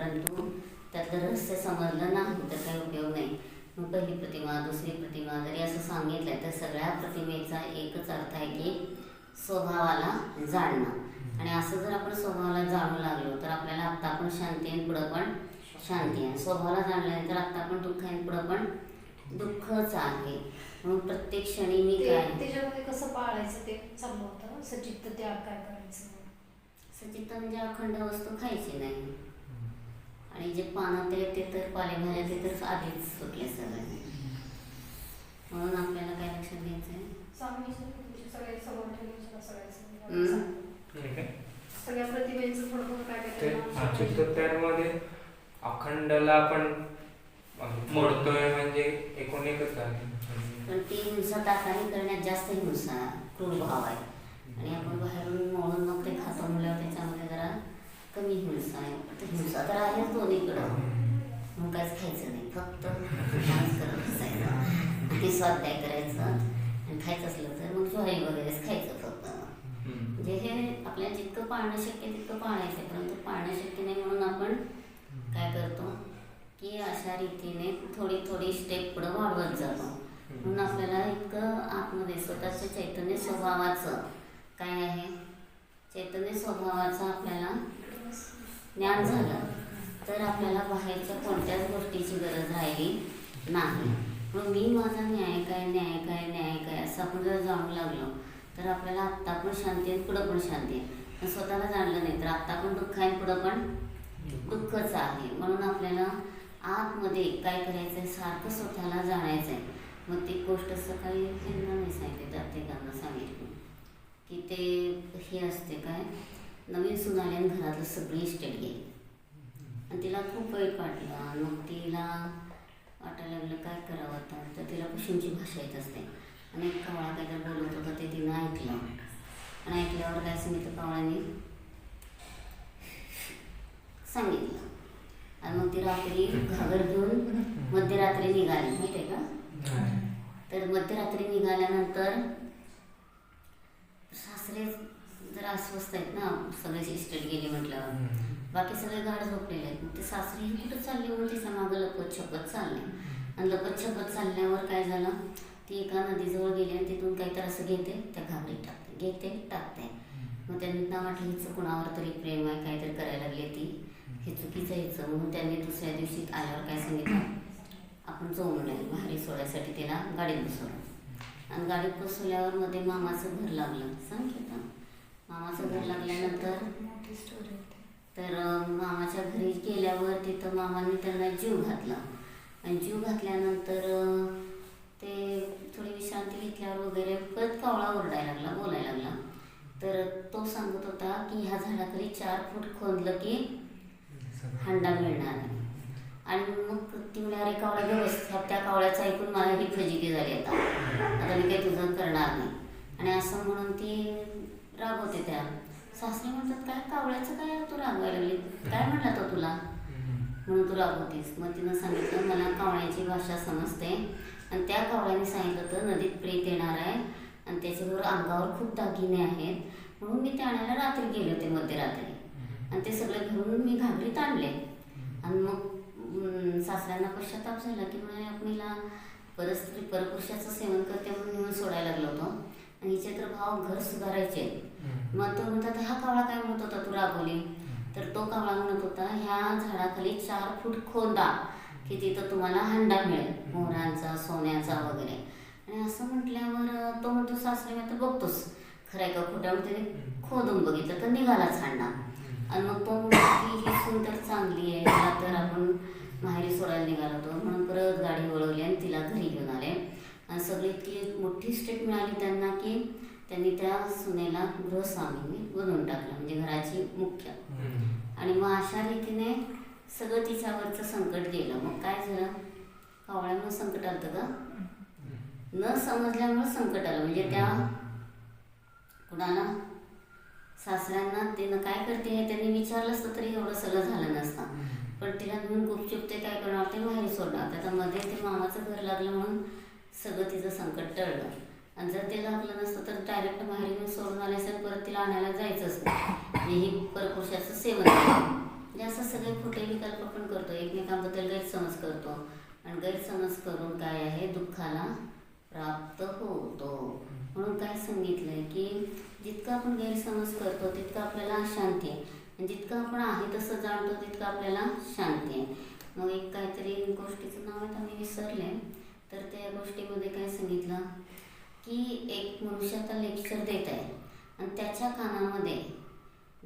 परंतु त्यातलं रहस्य समजलं नाही तर काही उपयोग नाही. मग पहिली प्रतिमा दुसरी प्रतिमा जरी असं सांगितलं तर सगळ्या प्रतिमेचा एकच अर्थ आहे की स्वभावाला जाणणं. आणि असं जर आपण स्वभावाला जाणू लागलो तर आपल्याला आत्ता पण शांती आहे पुढं पण शांती आहे. स्वभावाला जाणल्यानंतर आत्ता पण दुःख आहे पुढं पण दुःखच आहे. म्हणून प्रत्येक क्षणी मी काय? त्याच्यामध्ये कसं पाळायचं ते चाललं होतं सचित्त त्याग काय करायचं? सचित म्हणजे अखंड वस्तू खायची नाही. आणि जे पानात ते तर पालेभाज्या ते तर आधीच सुटले सगळे. म्हणून आपल्याला काय लक्षात घ्यायचं आहे स्वामी तुमचे सगळे समोर ठेवून सगळं सगळ्याचं हम्म. ठीक आहे सगळ्या प्रतिमेचं थोडं थोडं काय ते काय हा, चित्तोद्यानमध्ये अखंडला आपण मोडतोय म्हणजे एकूण एकच आहे. पण ती हिंसा ताकाने करण्यात जास्त हिंसा क्रूर भाव आहे. आणि आपण बाहेरून म्हणून मग ते खातो म्हणल्यावर त्याच्यामध्ये कमी हिंसा आहे. तर हिंसा तर आहेच दोन्हीकडं. मग काहीच खायचं नाही. फक्त डान्स करत बसायचं. आणि स्वाध्याय करायचं. आणि खायचं असलं तर मग ज्वारी वगैरेच खायचं फक्त. म्हणजे हे आपल्याला जितकं पाळणं शक्य तितकं पाळायचं परंतु पाळणं शक्य नाही म्हणून आपण काय करतो की अशा रीतीने थोडी थोडी स्टेप पुढं वाढवत जातो. म्हणून आपल्याला इतकं आतमध्ये स्वतःच्या चैतन्य स्वभावाचं काय आहे? चैतन्य स्वभावाचं आपल्याला ज्ञान झालं तर आपल्याला बाहेरच्या कोणत्याच गोष्टीची गरज राहिली नाही. मग मी माझा न्याय काय न्याय काय न्याय काय असं आपण जर जाणू लागलो. तर आपल्याला आत्ता पण शांती आहे पुढं पण शांती आहे. पण स्वतःला जाणलं नाही तर आत्ता पण दुःख आहे पुढं पण दुःखच आहे. म्हणून आपल्याला आतमध्ये काय करायचं आहे सारखं स्वतःला जाणायचं आहे. मग ती गोष्ट सकाळी त्यांना नाही सांगितली प्रत्येकांना सांगितली. की ते हे असते काय नवीन सुनाल्याने घरातलं सगळी इस्टेट गेली. आणि तिला खूप वाईट वाटलं. मग तिला वाटायला लागलं काय करावं आता? तर तिला पशूंची भाषा येत असते. आणि एक कावळा काहीतरी बोलत होता ते तिनं ऐकलं. आणि ऐकल्यावर काय सांगितलं कावळ्याने सांगितलं. आणि मग ती रात्री घागर घेऊन मध्यरात्री निघाली माहिती आहे का? तर मध्यरात्री निघाल्यानंतर सासरे जरा अस्वस्थ आहेत ना सगळे इस्टेट गेली म्हटल्यावर. बाकी सगळे गाड झोपलेले आहेत. मग ते सासरे ही कुठं चालले म्हणून तिच्या मागं लपत छपत चालले. आणि लपत छपत चालल्यावर काय झालं? ती एका नदीजवळ गेली आणि तिथून काहीतरी असं घेते त्या घागरीत टाकते. घेते टाकते. मग त्यांना वाटलं हिचं कुणावर तरी प्रेम आहे काहीतरी करायला लागली ती. हे चुकीचं यायचं म्हणून त्यांनी दुसऱ्या दिवशी आल्यावर काय सांगितलं? आपण जाऊ नये बाहेर सोडायसाठी तिला गाडीत बसवलं. आणि गाडीत बसवल्यावर मध्ये मामाचं घर लागलं. सांगितलं मामाचं घर लागल्यानंतर. मोठी स्टोरी होती. तर मामाच्या घरी गेल्यावर तिथं मामाने त्यांना जीव घातला. आणि जीव घातल्यानंतर ते थोडी विश्रांती घेतल्यावर वगैरे परत कावळा ओरडायला लागला बोलायला लागला. तर तो सांगत होता की ह्या झाडाखाली चार फूट खोदलं की हंडा मिळणार आणि मग ती म्हणे अरे कावळा व्यवस्थित त्या कावळ्याचं ऐकून मला ही फजिती झाली आता. आता मी काही तुझं करणार नाही. आणि असं म्हणून ती रागवते त्या. सासरे म्हणतात काय कावळ्याचं काय तू रागवायला लागली? काय म्हणला तो तुला? म्हणून तू रागवतीस. मग तिनं सांगितलं मला कावळ्याची भाषा समजते. आणि त्या कावळ्याने सांगितलं तर नदीत प्रेत येणार आहे आणि त्याच्याबरोबर अंगावर खूप दागिने आहेत. म्हणून मी ते आणायला रात्री गेले होते मध्यरात्री. आणि ते सगळे घेऊन मी घाबरीत आणले. आणि मग सासऱ्यांना पश्चाताप झाला की म्हणे आपणीला परस्त्री परपुरुषाचं सेवन करते म्हणून नेऊन सोडायला लागलो होतो. हिचे तर भाव घर सुधारायचे. मग तो म्हणतात हा कावळा काय म्हणत होता तू रागवली तर तो कावळा म्हणत होता ह्या झाडाखाली चार फूट खोदा की तिथं तुम्हाला हंडा मिळेल मोहरांचा सोन्याचा वगैरे. आणि असं म्हटल्यावर तो म्हणतो सासरे मी तर बघतोस. खरं आहे का खोट्या मग त्याने खोदून बघितलं तर निघालाच हंडा. आणि मग तो म्हणतो की ही सून तर चांगली आहे. तर आपण माहेरी सोडायला निघालो होतो म्हणून परत गाडी वळवली आणि तिला घरी घेऊन आले. आणि सगळी इतकी मोठी स्टेट मिळाली त्यांना की त्यांनी त्या सुनेला गृहस्वामींनी बनवून टाकलं म्हणजे घराची मुख्य. आणि मग अशा रीतीने सगळं तिच्यावरचं संकट गेलं. मग काय झालं? कावळ्यामुळे संकट आलं का? न समजल्यामुळे संकट आलं. म्हणजे त्या कुणाला? सासऱ्यांना तिनं काय करते हे त्यांनी विचारलं असतं तरी एवढं सगळं झालं नसतं. पण तिला घेऊन गुपचूप ते काय करणार? ते माहेरी सोडणार. त्याच्यामध्ये ते मामाचं घर लागलं म्हणून सगळं तिचं संकट टळलं. आणि जर ते लागलं नसतं तर डायरेक्ट माहेरी सोडून आले असेल परत तिला आणायला जायचंच नाही. हे ही परपुरुषाचं सेवन म्हणजे असं सगळे खोटे विकल्प पण करतो. एकमेकांबद्दल गैरसमज करतो. आणि गैरसमज करून काय आहे? दुःखाला प्राप्त होतो. म्हणून काय सांगितलंय की जितकं आपण गैरसमज करतो तितकं आपल्याला शांती आहे. आणि जितकं आपण आहे तसं जाणतो तितकं आपल्याला शांती आहे. मग एक काहीतरी गोष्टीचं नाव आहे तर मी विसरले. तर त्या गोष्टीमध्ये काय सांगितलं? की एक मनुष्य आता लेक्चर देत आहे आणि त्याच्या कानामध्ये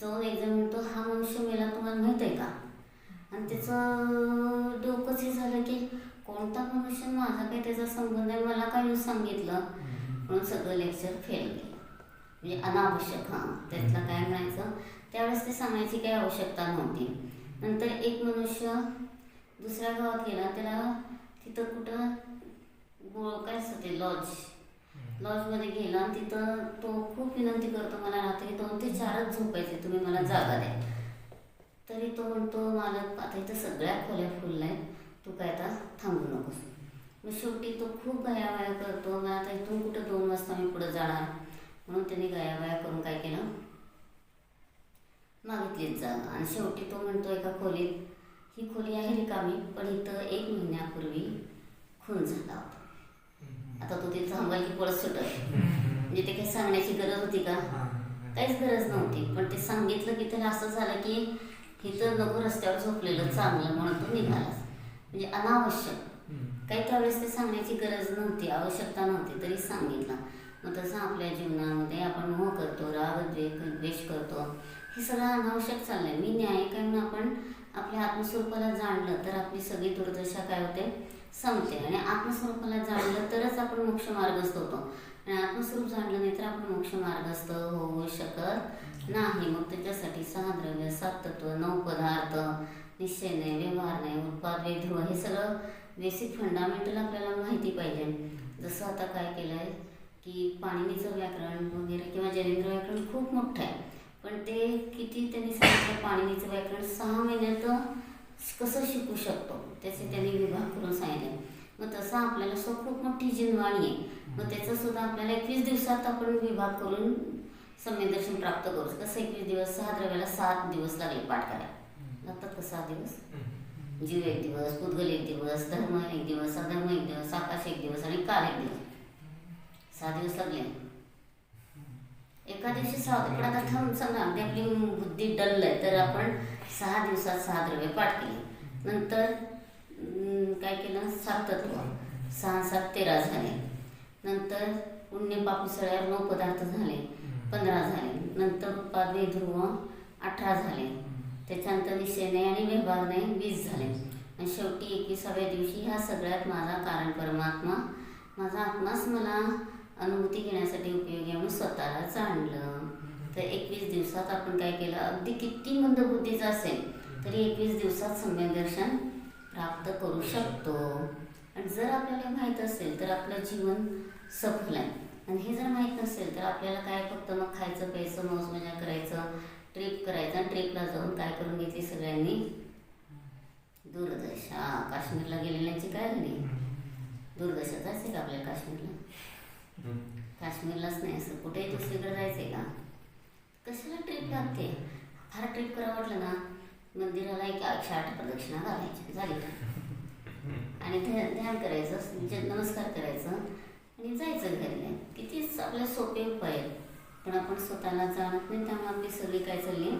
जाऊन एकजण म्हणतो हा मनुष्य मेला तुम्हाला माहीत आहे का? आणि त्याचं डोकंच हे झालं की कोणता मनुष्य? माझा काही त्याचा संबंध आहे? मला काय सांगितलं? म्हणून सगळं लेक्चर फेल गेलं म्हणजे अनावश्यक हां. त्यातलं काय म्हणायचं? त्यावेळेस ते सांगायची काही आवश्यकता नव्हती. नंतर एक मनुष्य दुसऱ्या गावात गेला. त्याला तिथं कुठं काय असतं ते लॉज लॉजमध्ये गेला आणि तिथं तो खूप विनंती करतो मला रात्री दोन ते चारच झोपायचे तुम्ही मला जागा द्या. तरी तो म्हणतो मालक आता इथं सगळ्या खोल्या फुलल्या आहेत. तू काय आता थांबू नकोस. मग शेवटी तो खूप गयावया करतो मग आता इथून कुठं दोन वाजता मी पुढं जाणार? म्हणून त्यांनी गयावया करून काय केलं? मागितलीच जागा. आणि शेवटी तो म्हणतो एका खोलीत ही खोली आहे रिकामी पण इथं एक महिन्या खून झाला होता आता तो पळत सुटत. म्हणजे ते काही सांगण्याची गरज होती का? काहीच गरज नव्हती. पण ते सांगितलं की त्याला असं झालं की इथं नको रस्त्यावर झोपलेलं चांगलं म्हणून तो निघालाच म्हणजे अनावश्यक. काही त्यावेळेस ते सांगण्याची गरज नव्हती आवश्यकता नव्हती तरी सांगितलं. मग तसं आपल्या जीवनामध्ये आपण मोह करतो राग द्वे द्वेष करतो. हे सगळं अनावश्यक चाललंय. मी न्याय म्हणून आपण आपल्या आत्मस्वरूपाला जाणलं तर आपली सगळी दुर्दशा काय होते? संपते. आणि आत्मस्वरूपाला जाणलं तरच आपण मोक्ष मार्गस्थ होतो. आणि आत्मस्वरूप जाणलं नाही तर आपण मोक्ष मार्गस्थ होऊ शकत नाही. मग त्याच्यासाठी सहा द्रव्य सात तत्व नऊ पदार्थ निश्चय नाही व्यवहार नाही उत्पाद वेध्रुव हे सगळं बेसिक फंडामेंटल आपल्याला माहिती पाहिजे. जसं आता काय केलं आहे की पाणिनीचं व्याकरण वगैरे किंवा जैनेंद्र व्याकरण खूप मोठं आहे. पण ते किती त्यांनी सांगितलं? पाणिनीचं व्याकरण सहा महिन्यात कसं शिकू शकतो? त्याचे त्यांनी विभाग करून सांगितले मग तसं आपल्याला सो खूप मोठी जिनवाणी आहे. मग त्याचं सुद्धा आपल्याला एकवीस दिवसात आपण विभाग करून संवेदर्शन प्राप्त करू कसं एकवीस दिवस सहा द्रव्याला सात दिवस लागले पाठ करायला. लागतात का सहा दिवस. जीव एक दिवस पुद्गल एक दिवस धर्म एक दिवस अधर्म एक दिवस आकाश एक दिवस आणि काल एक दिवस. सहा दिवस लागले. एका दिवशी सहा पण आता थांब समजा अगदी आपली बुद्धी डल्ल आहे. तर आपण सहा दिवसात सहा द्रव्य पाठ केली. नंतर काय केलं? सात तत्व. सहा सात तेरा झाले. नंतर पुण्य पापिसळ्यावर नऊ पदार्थ झाले. पंधरा झाले. नंतर पादवी ध्रुव अठरा झाले. त्याच्यानंतर निश्चय आणि विभागने वीस झाले. आणि शेवटी एकविसाव्या दिवशी ह्या सगळ्यात माझा कारण परमात्मा. माझा आत्माच मला अनुभूती घेण्यासाठी उपयोगी आपण स्वतःलाच आणलं. तर एकवीस दिवसात आपण काय केलं? अगदी किती मंदबुद्धीचं असेल तरी एकवीस दिवसात सम्यक दर्शन प्राप्त करू शकतो. आणि जर आपल्याला माहीत असेल तर आपलं जीवन सफल आहे. आणि हे जर माहीत नसेल तर आपल्याला काय फक्त मग खायचं प्यायचं मौज मजा करायचं ट्रिप करायचं आणि ट्रिपला जाऊन काय करून घेतली सगळ्यांनी? दूरदशा काश्मीरला गेलेल्यांची काय झाली दूरदशा जायचं का आपल्याला काश्मीरला? काश्मीरलाच नाही असं कुठेही दुसरीकडे जायचंय का? कशाला ट्रिप लागते? फार ट्रिप करा वाटलं ना मंदिराला एक एकशे आठ प्रदक्षिणा घालायची झाली का? आणि ध्यान ध्यान करायचं म्हणजे नमस्कार करायचं आणि जायचं घरी. कितीच आपल्या सोपे उपाय आहेत. पण आपण स्वतःला जाणत नाही त्यामुळे आपली सगळी काय चालली?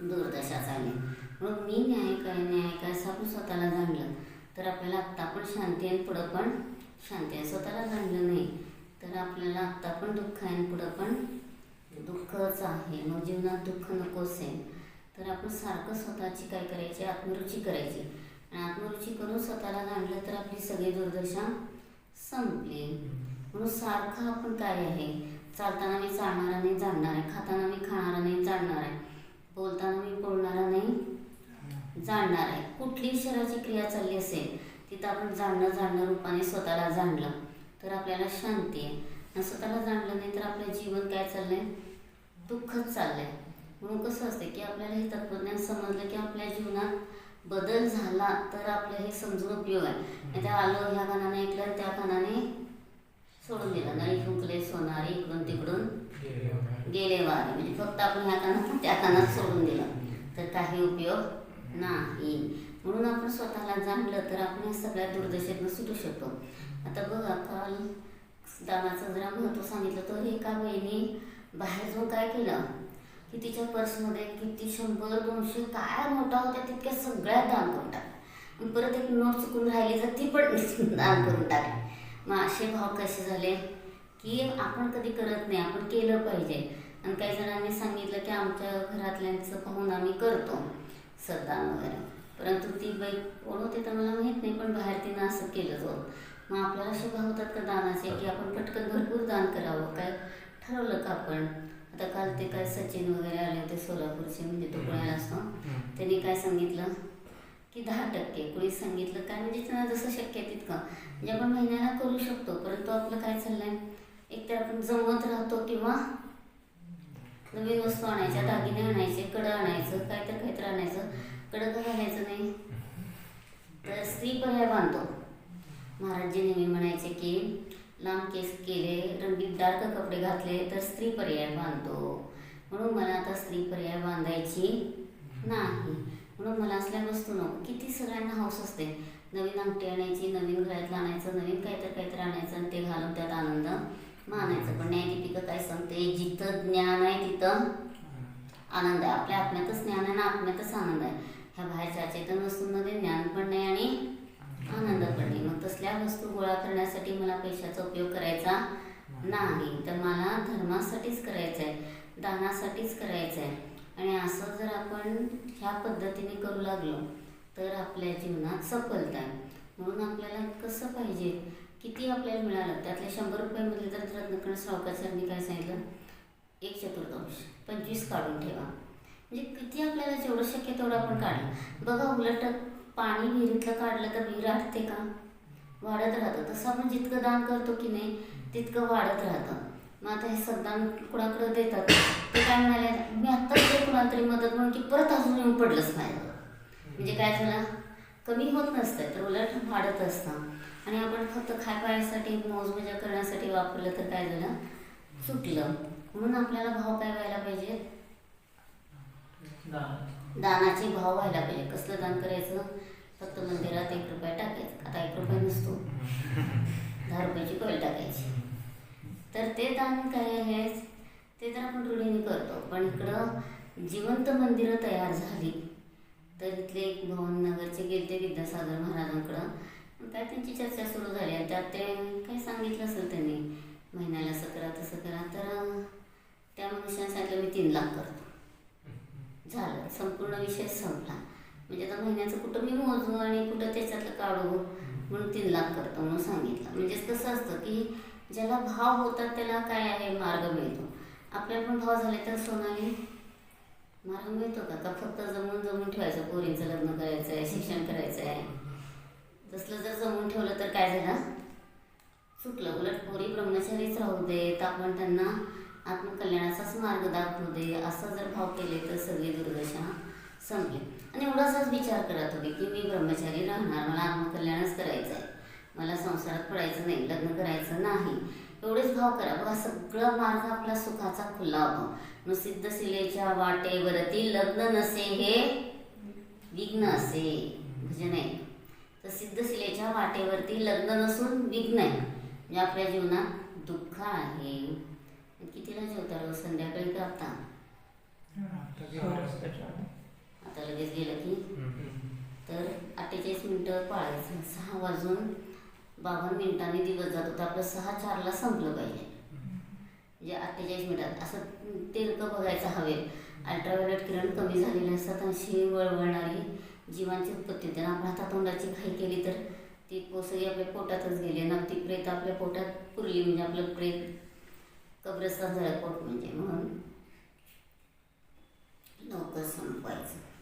दुर्दशा चालली. म्हणून मी न्याय काय न्याय काय असं आपण स्वतःला जाणलं. तर आपल्याला आत्ता पण शांती आहे आणि पुढं पण शांती आहे. स्वतःला जाणलं नाही. तर आपल्याला आत्ता पण दुःख आहे आणि पुढं पण दुःखच आहे. मग जीवनात दुःख नकोच आहे. तर आपण सारखं स्वतःची काय करायची? आत्मरुची करायची. आणि आत्मरुची करून स्वतःला जाणलं तर आपली सगळी दुर्दशा संपली. म्हणून सारखं आपण काय आहे? चालताना मी चालणारा नाही जाणणार आहे. खाताना मी खाणारा नाही जाणणार आहे. बोलताना मी बोलणारा नाही जाणणार आहे. कुठलीही शरीराची क्रिया चालली असेल तिथं आपण जाणणं जाणणं रूपाने स्वतःला जाणलं तर आपल्याला शांती आहे. स्वतःला जाणलं नाही तर आपलं जीवन काय चाललंय? दुःखच चाललंय. म्हणून कसं असते की आपल्याला हे तत्वज्ञान समजलं की आपल्या जीवनात बदल झाला तर आपलं हे समजून उपयोग आहे. नाही तर आलं ह्या कानाने ऐकलं त्या कानाने सोडून दिलं. नळी फुंकले सोनारी इकडून तिकडून गेले वारे. म्हणजे फक्त आपण ह्या कानात त्या कानात सोडून दिलं. तर काही उपयोग नाही. म्हणून आपण स्वतःला जाणलं तर आपण या सगळ्या दुर्दशेतनं सुटू शकतो. आता बघा काल दानाचं जरा महत्त्व सांगितलं तर एका बहिणी बाहेर जाऊन काय केलं? की तिच्या पर्समध्ये किती शंभर दोनशे काय मोठा होत्या तितक्या सगळ्या दान करून टाकल्या. परत एक नोट चुकून राहिली तर ती पण दान करून टाकली. मग असे भाव कसे झाले? की आपण कधी करत नाही आपण केलं पाहिजे. आणि काही जणांनी सांगितलं की आमच्या घरातल्यांचं पाहून आम्ही करतो. सदान वगैरे. परंतु ती बाई कोण होते तर मला माहीत नाही पण बाहेर तिनं असं केलं होतं मग आपल्याला भाव होतात का दानाचे? की आपण पटकन भरपूर दान करावं. काय ठरवलं का आपण? आता काल ते काय सचिन वगैरे आले होते सोलापूरचे म्हणजे तो पुण्याला असतो. त्यांनी काय सांगितलं? की दहा टक्के. कुणी सांगितलं काय म्हणजे त्यांना जसं शक्य आहे तितकं. म्हणजे आपण महिन्याला करू शकतो परंतु आपलं काय चाललंय? एक तर आपण जमवत राहतो किंवा म्हणजे नवीन वस्तू आणायच्या दागिने आणायचे कडं आणायचं काहीतरी काहीतरी आणायचं. कडं का घालायचं नाही? तर स्त्री पर्याय बांधतो. महाराजजी नेहमी म्हणायचे की लांब केस केले रंगीत डार्क कपडे घातले तर स्त्री पर्याय बांधतो. म्हणून मला आता स्त्री पर्याय बांधायची नाही. म्हणून मला असल्या वस्तू नको. किती सगळ्यांना हौस असते. नवीन अंगठी आणायची नवीन घरातलं आणायचं नवीन काय काहीतरी काय आणि ते घालून त्यात आनंद मानायचं पण न्यायदीपिका काय सांगते जिथं ज्ञान आहे तिथं आनंद आहे. आपल्या आत्म्यातच ज्ञान आहे ना आत्म्यातच आनंद आहे. ह्या बाहेरच्या अचेतन वस्तूंमध्ये ज्ञान पण नाही आणि आनंद पण नाही. मग तसल्या वस्तू गोळा करण्यासाठी मला पैशाचा उपयोग करायचा नाही. तर मला धर्मासाठीच करायचं आहे दानासाठीच करायचं आहे आणि असं जर आपण ह्या पद्धतीने करू लागलो तर आपल्या जीवनात सफलता आहे. म्हणून आपल्याला कसं पाहिजे? किती आपल्याला मिळालं? त्यातले शंभर रुपयामधले तर रत्नकर्ण सावकारांनी काय सांगितलं? एक चतुर्थांश. पंचवीस काढून ठेवा. म्हणजे किती आपल्याला जेवढं शक्य तेवढं आपण काढलं. बघा उलट पाणी विहिरीतलं काढलं तर विहीर आटते का? वाढत राहतं. तसं आपण जितकं दान करतो की नाही तितकं वाढत राहतं. मग आता हे सद्दान कुणाकडं देतात? ते काय म्हणाले? मी आत्ताच ते कुणाला तरी मदत म्हणून की परत अजून येऊन पडलंच नाही म्हणजे काय झालं? कमी होत नसतं तर उलट वाढत असतं. आणि आपण फक्त खाय पायासाठी मौजमजा करण्यासाठी वापरलं तर काय झालं? चुकलं म्हणून आपल्याला भाव काय व्हायला पाहिजे? दानाचे भाव व्हायला पाहिजे. कसलं दान करायचं? फक्त मंदिरात एक रुपया टाकायचं. आता एक रुपया नसतो. दहा रुपयाची कॉईल टाकायची. तर ते दान काय आहे? ते तर आपण रूढीने करतो. पण इकडं जिवंत मंदिरं तयार झाली. तर इथले एक भवननगरचे गेलते विद्यासागर महाराजांकडं. काय त्यांची चर्चा सुरू झाली आणि त्यात ते काय सांगितलं असेल त्यांनी. महिन्याला असं करा तसं करा तर त्या मनुष्याने सांगितलं मी तीन लाख करतो. झालं. संपूर्ण विषय संपला. म्हणजे आता महिन्याचं कुठं मी मोजू आणि कुठं त्याच्यातलं काढू म्हणून तीन लाख करतो म्हणून सांगितलं. म्हणजेच कसं असतं की ज्याला भाव होतात त्याला काय आहे मार्ग मिळतो. आपल्या पण भाव झाले तर सोनाली मला मिळतो का का फक्त जमून जमून ठेवायचं पोरींचं लग्न करायचं आहे शिक्षण करायचं आहे तसलं जर जमून ठेवलं तर काय झालं? चुकलं. उलट पोरी ब्रह्मचारीच राहू देत. आपण त्यांना आत्मकल्याणाचाच मार्ग दाखवू दे. असं जर भाव केले तर सगळी दुर्दशा संपली. आणि एवढासाच विचार करत होते की मी ब्रह्मचारी राहणार. मला आत्मकल्याणच करायचं आहे मला संसारात पडायचं नाही लग्न करायचं नाही. एवढेच भाव करा. बघा सगळं मार्ग आपला सुखाचा खुला होतो. मग सिद्धशिलेच्या वाटेवरती लग्न नसे हे विघ्न असे. भजन आहे तर सिद्धशिलेच्या वाटेवरती लग्न नसून विघ्न आहे. म्हणजे आपल्या जीवनात दुःख आहे. कितीला जेवता रोज? संध्याकाळी का आता आता लगेच गेलं की? तर अठ्ठेचाळीस मिनटं पाळायचं. सहा वाजून बावन्न मिनिटांनी दिवस जात होता. आपलं सहा चारला संपलं पाहिजे. म्हणजे अठ्ठेचाळीस मिनिटात. असं तिरकं बघायचं हवे अल्ट्राव्हायलेट किरण कमी झालेले असतात अशी वळवळणारी जीवांची उत्पत्ती होते. आपण हातातोंडाची घाई केली तर ती पोसही आपल्या पोटातच गेली ना ती प्रेत आपल्या पोटात पुरली. म्हणजे आपलं प्रेत कब्रस्तान झालं पोट म्हणजे. म्हणून लवकर संपवायचं.